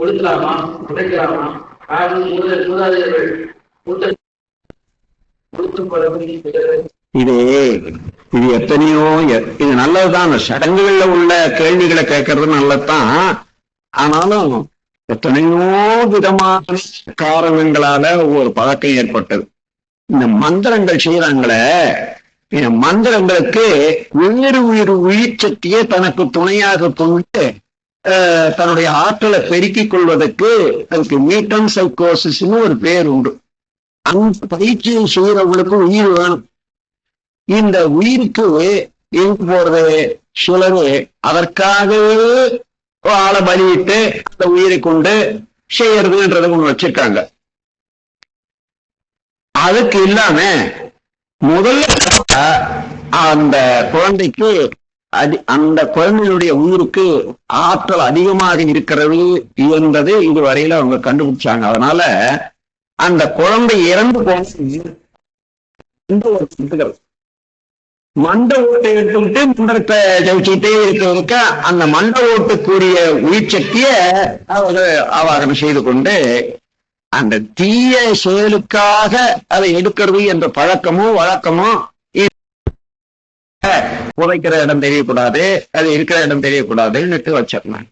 கொடுக்கலாமா? உடைக்கலாமா காரணம் மூதாதையர்கள் மூத்த கொடுத்து பழகும் இது இது எத்தனையோ இது நல்லதுதான். சடங்குகள்ல உள்ள கேள்விகளை கேட்கறது நல்லதுதான். ஆனாலும் எத்தனையோ விதமான காரணங்களால ஒரு பழக்கம் ஏற்பட்டது. இந்த மந்திரங்கள் செய்யறாங்களே மந்திரங்களுக்கு உயிர் உயிர் உயிர் சக்தியை தனக்கு துணையாக கொண்டு தன்னுடைய ஆற்றலை பெருக்கிக் கொள்வதற்கு அதுக்கு மீட்டன் சைக்கோசிஸ்னு ஒரு பேர் உண்டு. அந்த பயிற்சியை செய்யறவங்களுக்கு உயிர் வேணும். இந்த உயிருக்கு எங்கு போறது? சிலரு அதற்காகவே ஆளை பலியிட்டு அந்த உயிரை கொண்டு செய்யறதுன்றதை ஒண்ணு வச்சிருக்காங்க. அதுக்கு இல்லாம முதல்ல அந்த குழந்தைக்கு அதி அந்த குழந்தையுடைய உயிருக்கு ஆற்றல் அதிகமாக இருக்கிறது என்பது இதுவரையில அவங்க கண்டுபிடிச்சாங்க. அதனால அந்த குழந்தை இறந்து போன ஒரு சித்துக்கள் மண்ட ஓட்டை எடுத்துக்கிட்டு மந்திரத்தை ஜபிச்சுக்கிட்டே இருக்கிறதுக்கு அந்த மண்ட ஓட்டுக்குரிய உயிர் சக்தியை அவர் ஆவாகனம் செய்து கொண்டு அந்த தீய செயலுக்காக அதை எடுக்கிறது என்ற பழக்கமோ வழக்கமோ உதைக்கிற புதைக்கிற இடம் தெரியக்கூடாது அது இருக்கிற இடம் தெரியக்கூடாதுன்னு வச்சிருந்தேன்